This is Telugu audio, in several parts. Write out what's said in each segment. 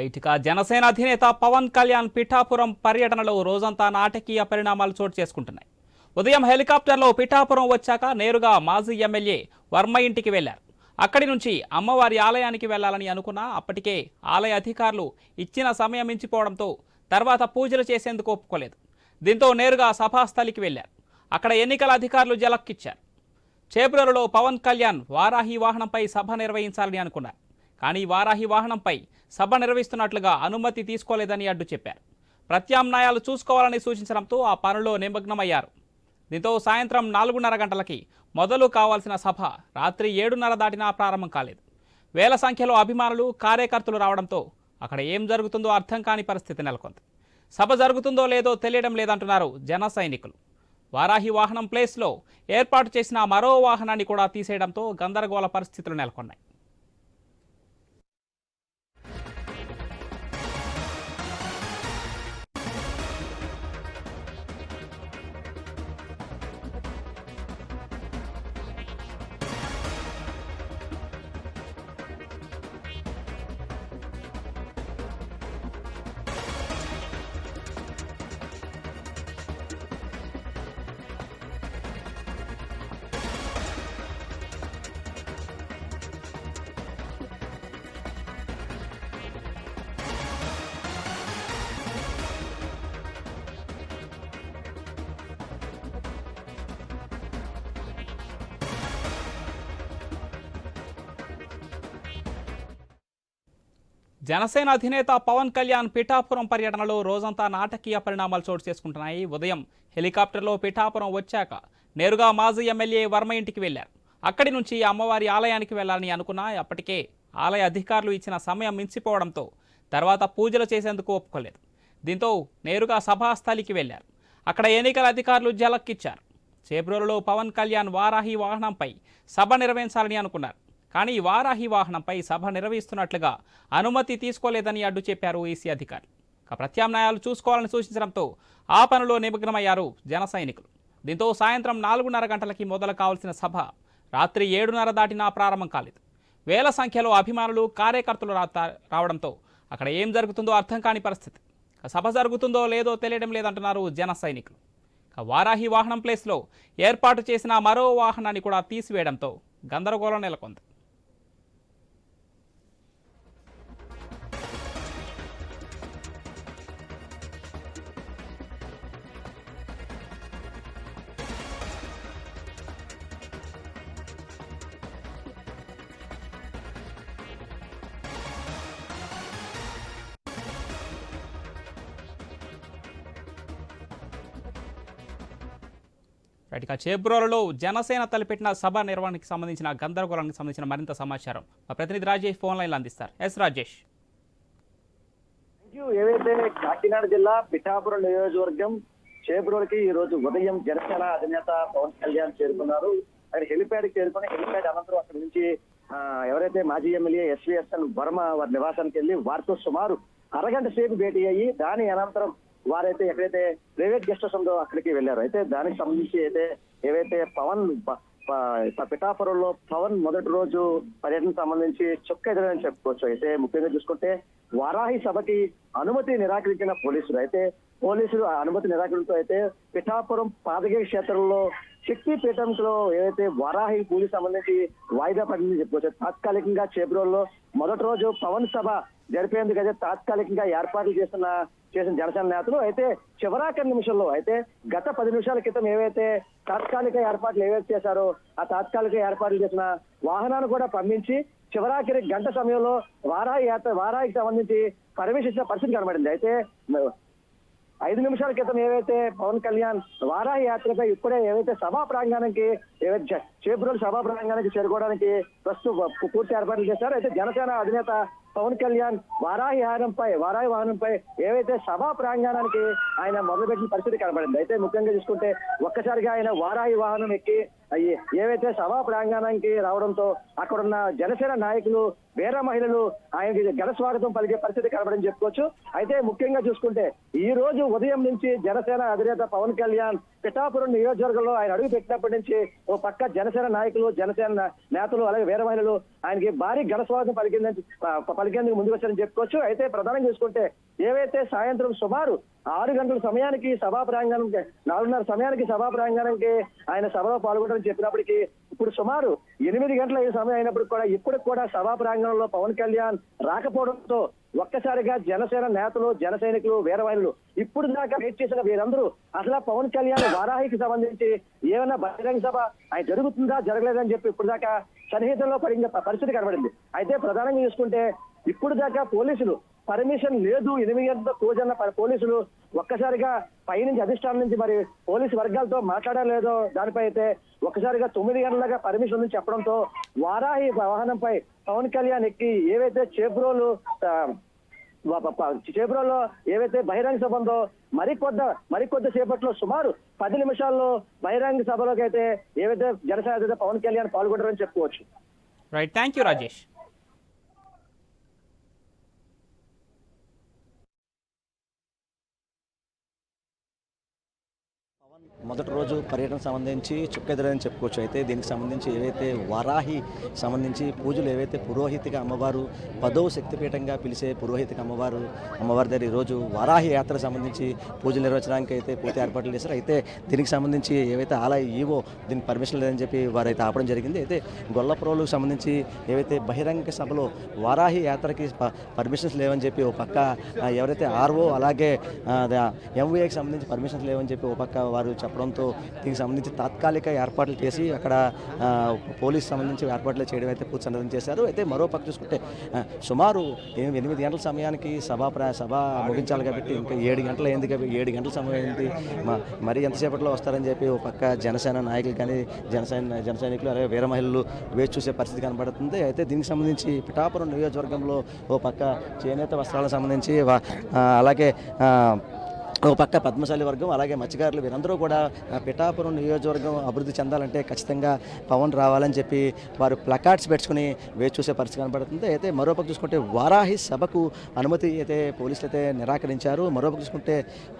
ఇటుక జనసేన అధినేత పవన్ కళ్యాణ్ పిఠాపురం పర్యటనలో రోజంతా నాటకీయ పరిణామాలు చోటు చేసుకుంటున్నాయి. ఉదయం హెలికాప్టర్లో పిఠాపురం వచ్చాక నేరుగా మాజీ ఎమ్మెల్యే వర్మ ఇంటికి వెళ్ళారు. అక్కడి నుంచి అమ్మవారి ఆలయానికి వెళ్ళాలని అనుకున్నా అప్పటికే ఆలయ అధికారులు ఇచ్చిన సమయం మించిపోవడంతో తర్వాత పూజలు చేసేందుకు ఒప్పుకోలేదు. దీంతో నేరుగా సభాస్థలికి వెళ్ళారు. అక్కడ ఎన్నికల అధికారులు జలక్కిచ్చారు. చేబ్రోలులో పవన్ కళ్యాణ్ వారాహి వాహనంపై సభ నిర్వహించాలని అనుకున్నారు. కానీ వారాహి వాహనంపై సభ నిర్వహిస్తున్నట్లుగా అనుమతి తీసుకోలేదని అడ్డు చెప్పారు. ప్రత్యామ్నాయాలు చూసుకోవాలని సూచించడంతో ఆ పనిలో నిమగ్నమయ్యారు. దీంతో సాయంత్రం నాలుగున్నర గంటలకి మొదలు కావాల్సిన సభ రాత్రి ఏడున్నర దాటినా ప్రారంభం కాలేదు. వేల సంఖ్యలో అభిమానులు కార్యకర్తలు రావడంతో అక్కడ ఏం జరుగుతుందో అర్థం కాని పరిస్థితి నెలకొంది. సభ జరుగుతుందో లేదో తెలియడం లేదంటున్నారు జన సైనికులు. వారాహి వాహనం ప్లేస్లో ఏర్పాటు చేసిన మరో వాహనాన్ని కూడా తీసేయడంతో గందరగోళ పరిస్థితులు నెలకొన్నాయి. జనసేన అధినేత పవన్ కళ్యాణ్ పిఠాపురం పర్యటనలో రోజంతా నాటకీయ పరిణామాలు చోటు చేసుకుంటున్నాయి. ఉదయం హెలికాప్టర్లో పిఠాపురం వచ్చాక నేరుగా మాజీ ఎమ్మెల్యే వర్మ ఇంటికి వెళ్ళారు అక్కడి నుంచి అమ్మవారి ఆలయానికి వెళ్ళాలని అనుకున్నా అప్పటికే ఆలయ అధికారులు ఇచ్చిన సమయం మించిపోవడంతో తర్వాత పూజలు చేసేందుకు ఒప్పుకోలేదు. దీంతో నేరుగా సభాస్థలికి వెళ్ళారు అక్కడ ఎన్నికల అధికారులు జలక్కిచ్చారు. చేబ్రోలులో పవన్ కళ్యాణ్ వారాహి వాహనంపై సభ నిర్వహించాలని అనుకున్నారు. కానీ వారాహి వాహనంపై సభ నిర్వహిస్తున్నట్లుగా అనుమతి తీసుకోలేదని అడ్డు చెప్పారు ఈసీ అధికారులు ప్రత్యామ్నాయాలు చూసుకోవాలని సూచించడంతో ఆ పనిలో నిమగ్నమయ్యారు జన సైనికులు. దీంతో సాయంత్రం నాలుగున్నర గంటలకి మొదలు కావాల్సిన సభ రాత్రి ఏడున్నర దాటినా ప్రారంభం కాలేదు. వేల సంఖ్యలో అభిమానులు కార్యకర్తలు రా- రావడంతో అక్కడ ఏం జరుగుతుందో అర్థం కాని పరిస్థితి. సభ జరుగుతుందో లేదో తెలియడం లేదంటున్నారు జన సైనికులు. వారాహి వాహనం ప్లేస్లో ఏర్పాటు చేసిన మరో వాహనాన్ని కూడా తీసివేయడంతో గందరగోళం నెలకొంది. రైట్ ఇక చేబ్రోలలో జనసేన తలపెట్టిన సభ నిర్వహణకి సంబంధించిన గందరగోళానికి సంబంధించిన మరింత సమాచారం మా ప్రతినిధి రాజేష్ ఫోన్ లైన్లో అందిస్తారు. ఎస్ రాజేష్. ఏవైతే కాకినాడ జిల్లా పిఠాపురం నియోజకవర్గం చేబ్రోల్కి ఈ రోజు ఉదయం జనసేన అధినేత పవన్ కళ్యాణ్ చేరుకున్నారు. అక్కడ హెలిప్యాడ్ చేరుకుని హెలిప్యాడ్ అనంతరం అక్కడి నుంచి ఎవరైతే మాజీ ఎమ్మెల్యే ఎస్వీఎస్ఎన్ వర్మ వారి నివాసానికి వెళ్ళి వారితో సుమారు అరగంట సేపు భేటీ అయ్యి దాని అనంతరం వారైతే ఎక్కడైతే ప్రైవేట్ గెస్ట్ హౌస్ ఉందో అక్కడికి వెళ్ళారు. అయితే దానికి సంబంధించి అయితే ఏవైతే పవన్ పిఠాపురంలో పవన్ మొదటి రోజు పర్యటన సంబంధించి చొక్క ఎదురని చెప్పుకోవచ్చు. అయితే ముఖ్యంగా చూసుకుంటే వారాహి సభకి అనుమతి నిరాకరించిన పోలీసులు. అయితే పోలీసులు అనుమతి నిరాకరణతో అయితే పిఠాపురం పాదగిరి క్షేత్రంలో శక్తి పీఠంలో ఏదైతే వరాహి పూజ సంబంధించి వాయిదా పడిందని చెప్పుకోవచ్చు తాత్కాలికంగా చేబ్రోల్లో మొదటి రోజు పవన్ సభ జరిపేందుకు అయితే తాత్కాలికంగా ఏర్పాట్లు చేస్తున్న చేసిన జనసేన నేతలు అయితే చివరాఖరి నిమిషంలో అయితే గత పది నిమిషాల క్రితం ఏవైతే తాత్కాలిక ఏర్పాట్లు ఏవైతే చేశారో ఆ తాత్కాలిక ఏర్పాట్లు చేసిన వాహనాన్ని కూడా పంపించి చివరాఖరి గంట సమయంలో వారాయి యాత్ర వారాయికి సంబంధించి పర్మిషన్ పరిస్థితి కనబడింది. అయితే ఐదు నిమిషాల క్రితం ఏవైతే పవన్ కళ్యాణ్ వారాహ యాత్రపై ఇప్పుడే ఏవైతే సభా ప్రాంగణానికి ఏవైతే జ- సభా ప్రాంగణానికి చేరుకోవడానికి ప్రస్తుతం పూర్తి ఏర్పాట్లు చేశారు అయితే జనసేన అధినేత పవన్ కళ్యాణ్ వారాహి వాహనంపై వారాహి వాహనంపై ఏవైతే సభా ప్రాంగణానికి ఆయన మొదలుపెట్టిన పరిస్థితి కనబడింది. అయితే ముఖ్యంగా చూసుకుంటే ఒక్కసారిగా ఆయన వారాహి వాహనం ఎక్కి ఏవైతే సభా ప్రాంగణానికి రావడంతో అక్కడున్న జనసేన నాయకులు వేరే మహిళలు ఆయనకి ఘన స్వాగతం పలికే పరిస్థితి కనబడని చెప్పుకోవచ్చు. అయితే ముఖ్యంగా చూసుకుంటే ఈ రోజు ఉదయం నుంచి జనసేన అధినేత పవన్ కళ్యాణ్ పిఠాపురం నియోజకవర్గంలో ఆయన అడుగు పెట్టినప్పటి నుంచి ఓ పక్క జనసేన నాయకులు జనసేన నేతలు అలాగే వేరే మహిళలు ఆయనకి భారీ ఘన స్వాగతం పలికిందని పలికేందుకు ముందుకు వచ్చారని చెప్పుకోవచ్చు. అయితే ప్రధానం చూసుకుంటే ఏవైతే సాయంత్రం సుమారు ఆరు గంటల సమయానికి సభా ప్రాంగణంకి నాలుగున్నర సమయానికి సభా ప్రాంగణంకి ఆయన సభలో పాల్గొంటారని చెప్పినప్పటికీ ఇప్పుడు సుమారు ఎనిమిది గంటల ఈ సమయం అయినప్పుడు కూడా ఇప్పటికి కూడా సభా ప్రాంగణంలో పవన్ కళ్యాణ్ రాకపోవడంతో ఒక్కసారిగా జనసేన నేతలు జన సైనికులు వీరవాయులు ఇప్పుడు దాకా వెయిట్ చేసిన వీరందరూ అసలు పవన్ కళ్యాణ్ వారాహికి సంబంధించి ఏమైనా బహిరంగ సభ ఆయన జరుగుతుందా జరగలేదని చెప్పి ఇప్పుడు దాకా సన్నిహితంలో పడిన పరిస్థితి కనబడింది. అయితే ప్రధానంగా చూసుకుంటే ఇప్పుడు దాకా పోలీసులు పర్మిషన్ లేదు. ఎనిమిది గంటల క్లోజ్ పోలీసులు ఒక్కసారిగా పైనుంచి అధిష్టానం నుంచి మరి పోలీసు వర్గాలతో మాట్లాడలేదో దానిపై అయితే ఒక్కసారిగా తొమ్మిది గంటలగా పర్మిషన్ ఉంది చెప్పడంతో వారాహి వాహనంపై పవన్ కళ్యాణ్ ఎక్కి ఏవైతే చేబ్రోలు ఆ, చేబ్రోలో ఏవైతే బహిరంగ సభ ఉందో మరికొద్ద మరికొద్ది సేపట్లో సుమారు పది నిమిషాల్లో బహిరంగ సభలోకి అయితే ఏవైతే జనసేన పవన్ కళ్యాణ్ పాల్గొంటారని చెప్పుకోవచ్చు. రైట్ థ్యాంక్ యూ రాజేష్ మొదటి రోజు పర్యటన సంబంధించి చుక్కెదురని చెప్పుకోవచ్చు. అయితే దీనికి సంబంధించి ఏవైతే వరాహి సంబంధించి పూజలు ఏవైతే పురోహితిక అమ్మవారు పదవ శక్తిపీఠంగా పిలిచే పురోహితిక అమ్మవారు అమ్మవారి దగ్గర ఈరోజు వరాహి యాత్ర సంబంధించి పూజలు నిర్వహించడానికి అయితే పూర్తి ఏర్పాట్లు చేశారు. అయితే దీనికి సంబంధించి ఏవైతే ఆలయ ఈవో దీనికి పర్మిషన్ లేదని చెప్పి వారైతే ఆపడం జరిగింది. అయితే గొల్లపురంలకు సంబంధించి ఏవైతే బహిరంగ సభలో వారాహి యాత్రకి ప- పర్మిషన్స్ లేవని చెప్పి ఓ పక్క ఎవరైతే ఆర్ఓ అలాగే ఎంవీఏకి సంబంధించి పర్మిషన్స్ లేవని చెప్పి ఓ పక్క వారు చెప్పడంతో దీనికి సంబంధించి తాత్కాలిక ఏర్పాట్లు చేసి అక్కడ పోలీస్ సంబంధించి ఏర్పాట్లు చేయడం అయితే పూర్తి సన్నద్ధం చేశారు. అయితే మరో పక్క చూసుకుంటే సుమారు ఎనిమిది ఎనిమిది గంటల సమయానికి సభ ప్ర- సభ ముగించాలి కాబట్టి ఇంకా ఏడు గంటలు అయింది కాబట్టి ఏడు గంటల సమయం అయింది. మ- మరి ఎంతసేపట్లో వస్తారని చెప్పి ఓ పక్క జనసేన నాయకులు కానీ జనసేన జన సైనికులు అలాగే వీర మహిళలు వేచి చూసే పరిస్థితి కనబడుతుంది. అయితే దీనికి సంబంధించి పిఠాపురం నియోజకవర్గంలో ఓ పక్క చేనేత వస్త్రాలకు సంబంధించి అలాగే ఒక పక్క పద్మశాలి వర్గం అలాగే మత్స్యకారులు వీరందరూ కూడా పిఠాపురం నియోజకవర్గం అభివృద్ధి చెందాలంటే ఖచ్చితంగా పవన్ రావాలని చెప్పి వారు ప్లకార్డ్స్ పెట్టుకుని వేచి చూసే పరిస్థితి కనబడుతుంది. అయితే మరోపక్క చూసుకుంటే వారాహి సభకు అనుమతి అయితే పోలీసులు అయితే నిరాకరించారు. మరోపక్క చూసుకుంటే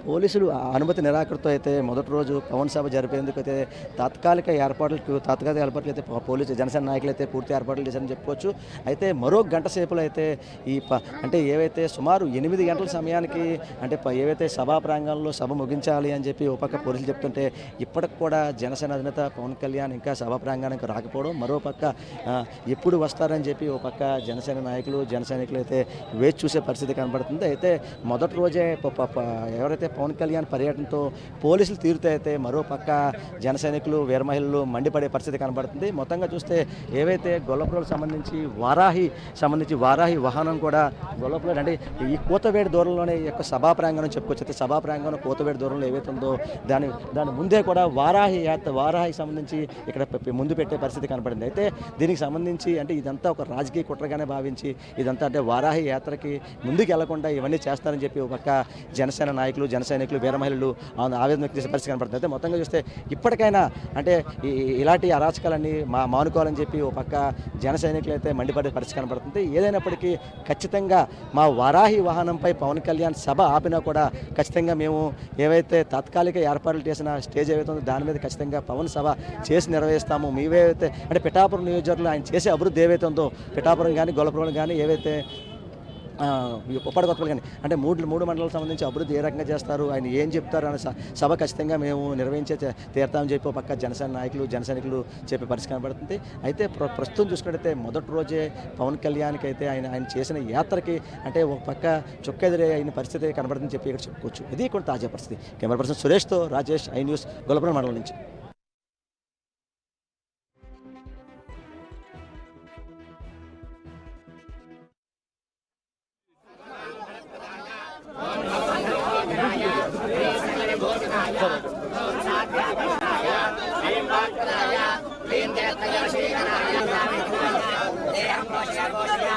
పోలీసులు ఆ అనుమతి నిరాకరితో అయితే మొదటి రోజు పవన్ సభ జరిపేందుకు అయితే తాత్కాలిక ఏర్పాట్లకు తాత్కాలిక ఏర్పాట్లు అయితే పోలీసు జనసేన నాయకులు అయితే పూర్తి ఏర్పాట్లు చేశారని చెప్పుకోవచ్చు. అయితే మరో గంట సేపులో అయితే ఈ ప- అంటే ఏవైతే సుమారు ఎనిమిది గంటల సమయానికి అంటే ఏవైతే సభా రంగంలో సభ ముగించాలి అని చెప్పి ఒక పక్క పోలీసులు చెప్తుంటే ఇప్పటికి కూడా జనసేన అధినేత పవన్ కళ్యాణ్ ఇంకా సభ ప్రాంగణానికి రాకపోవడం మరో పక్క ఎప్పుడు వస్తారని చెప్పి ఒక పక్క జనసేన నాయకులు జనసైనికులు అయితే వేచి చూసే పరిస్థితి కనబడుతుంది. అయితే మొదటి రోజే ఎవరైతే పవన్ కళ్యాణ్ పర్యటనతో పోలీసులు తీరుతే అయితే మరో పక్క వీరమహిళలు వీర మహిళలు మండిపడే పరిస్థితి కనబడుతుంది. మొత్తంగా చూస్తే ఏవైతే గొల్లపురం సంబంధించి వారాహి సంబంధించి వారాహి వాహనం కూడా గొల్లపురం అంటే ఈ కూతవేడి దూరంలోనే యొక్క సభా ప్రాంగణం చెప్పుకోవచ్చు అయితే సభా ప్రాంగణం కూతవేడి దూరంలో ఏవైతే ఉందో దాని దాని ముందే కూడా వారాహి యాత్ర వారాహికి సంబంధించి ఇక్కడ ముందు పెట్టే పరిస్థితి కనపడింది. అయితే దీనికి సంబంధించి అంటే ఇదంతా ఒక రాజకీయ కుట్రగానే భావించి ఇదంతా అంటే వారాహి యాత్రకి ముందుకు వెళ్ళకుండా ఇవన్నీ చేస్తారని చెప్పి ఒక జనసేన నాయకులు జనసైనికులు వీర మహిళలు ఆవేదన వ్యక్తి చేసే పరిస్థితి కనపడుతుంది. అయితే మొత్తంగా చూస్తే ఇప్పటికైనా అంటే ఈ- ఇలాంటి అరాచకాలన్నీ మా మానుకోవాలని చెప్పి ఒక పక్క జన సైనికులు అయితే మండిపడే పరిస్థితి కనపడుతుంది. ఏదైనప్పటికీ ఖచ్చితంగా మా వారాహి వాహనంపై పవన్ కళ్యాణ్ సభ ఆపినా కూడా ఖచ్చితంగా మేము ఏవైతే తాత్కాలిక ఏర్పాట్లు చేసిన స్టేజ్ ఏవైతే ఉందో దాని మీద ఖచ్చితంగా పవన్ సభ చేసి నిర్వహిస్తాము. మీవేవైతే అంటే పిఠాపురం నియోజకవర్గంలో ఆయన చేసే అభివృద్ధి ఏవైతే ఉందో పిఠాపురం కానీ గొల్లపురం కానీ ఏవైతే ఉప్పాడ కొత్తపల్లి కానీ అంటే మూడు మూడు మండలాలకు సంబంధించి అభివృద్ధి ఏ రకంగా చేస్తారు ఆయన ఏం చెప్తారు అనే స- సభ ఖచ్చితంగా మేము నిర్వహించే చే- తీరుతామని చెప్పి ఒక పక్క జనసేన నాయకులు జనసైనికులు చెప్పే పరిస్థితి కనబడుతుంది. అయితే ప్ర ప్రస్తుతం చూసుకున్నట్టయితే మొదటి రోజే పవన్ కళ్యాణ్కి అయితే ఆయన ఆయన చేసిన యాత్రకి అంటే ఒక పక్క చుక్కెదిరే అయిన పరిస్థితి కనబడుతుందని చెప్పి ఇక్కడ చెప్పుకోవచ్చు. ఇది కూడా తాజా పరిస్థితి. కెమెరా పర్సన్ సురేష్తో రాజేష్ ఐ న్యూస్ గొల్లపురం మండలం నుంచి.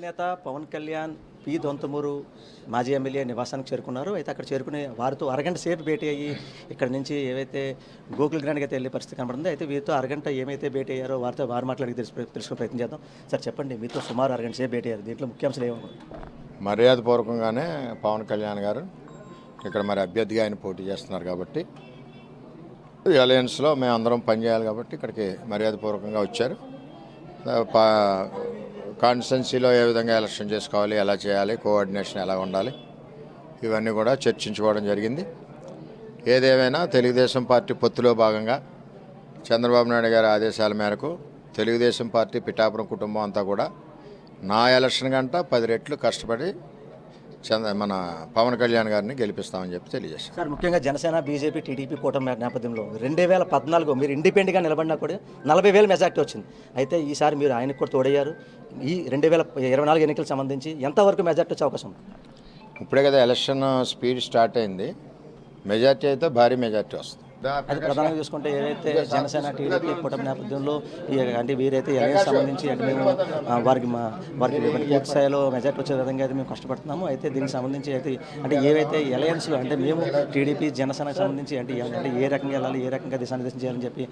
అధినేత పవన్ కళ్యాణ్ పి. దొంతమూరు మాజీ ఎమ్మెల్యే నివాసానికి చేరుకున్నారు. అయితే అక్కడ చేరుకునే వారితో అరగంట సేపు భేటీ అయ్యి ఇక్కడ నుంచి ఏవైతే గోకుల్ గ్రాండ్కి అయితే వెళ్ళే పరిస్థితి కనబడుతుంది అయితే వీరితో అరగంట ఏమైతే భేటీ అయ్యారో వారితో వారు మాట్లాడి తెలుసు తెలుసుకునే ప్రయత్నం చేద్దాం. సార్ చెప్పండి మీతో సుమారు అరగంట సేపు భేటీ అయ్యారు. దీంట్లో ముఖ్యాంశాలు ఏమన్నారు మర్యాదపూర్వకంగానే పవన్ కళ్యాణ్ గారు ఇక్కడ మరి అభ్యర్థిగా ఆయన పోటీ చేస్తున్నారు కాబట్టి అలయన్స్లో మేము అందరం పనిచేయాలి కాబట్టి ఇక్కడికి మర్యాదపూర్వకంగా వచ్చారు. కాన్స్టెన్సీలో ఏ విధంగా ఎలక్షన్ చేసుకోవాలి ఎలా చేయాలి కోఆర్డినేషన్ ఎలా ఉండాలి ఇవన్నీ కూడా చర్చించుకోవడం జరిగింది. ఏదేమైనా తెలుగుదేశం పార్టీ పొత్తులో భాగంగా చంద్రబాబు నాయుడు గారి ఆదేశాల మేరకు తెలుగుదేశం పార్టీ పిఠాపురం కుటుంబం అంతా కూడా నా ఎలక్షన్ గంట పది రెట్లు కష్టపడి చంద్ర మన పవన్ కళ్యాణ్ గారిని గెలిపిస్తామని చెప్పి తెలియజేశాం సార్ ముఖ్యంగా జనసేన బీజేపీ టీడీపీ కూటమి నేపథ్యంలో రెండు వేల పద్నాలుగు మీరు ఇండిపెండెంట్గా నిలబడినా కూడా నలభై వేల మెజార్టీ వచ్చింది. అయితే ఈసారి మీరు ఆయనకు కూడా తోడయ్యారు. ఈ రెండు వేల ఇరవై నాలుగు ఎన్నికలకు సంబంధించి ఎంతవరకు మెజార్టీ వచ్చే అవకాశం ఇప్పుడే కదా ఎలక్షన్ స్పీడ్ స్టార్ట్ అయింది. మెజార్టీ అయితే భారీ మెజార్టీ వస్తుంది. అది ప్రధానంగా చూసుకుంటే ఏదైతే జనసేన టీడీపీ కూటమి నేపథ్యంలో అంటే వీరైతే ఎలయన్స్ సంబంధించి అంటే మేము వారికి మా వారికి పూర్తి స్థాయిలో మెజార్టీ వచ్చే విధంగా అయితే మేము కష్టపడుతున్నాము. అయితే దీనికి సంబంధించి అయితే అంటే ఏవైతే ఎలయన్స్లో అంటే మేము టీడీపీ జనసేనకు సంబంధించి అంటే ఏ- అంటే ఏ రకంగా వెళ్ళాలి ఏ రకంగా దిశానిర్దేశం చేయాలని చెప్పి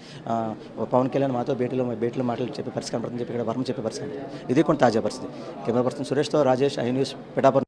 పవన్ కళ్యాణ్ మాతో భేటీలో భేటీలో మాటలు చెప్పి పరిస్థితి కనపడుతుంది చెప్పి ఇక్కడ వర్మ చెప్పే పరిస్థితి. ఇది కొంత తాజా పరిస్థితి. కెమెరా పర్సన్ సురేష్తో రాజేష్ ఐ న్యూస్ పిఠాపురం.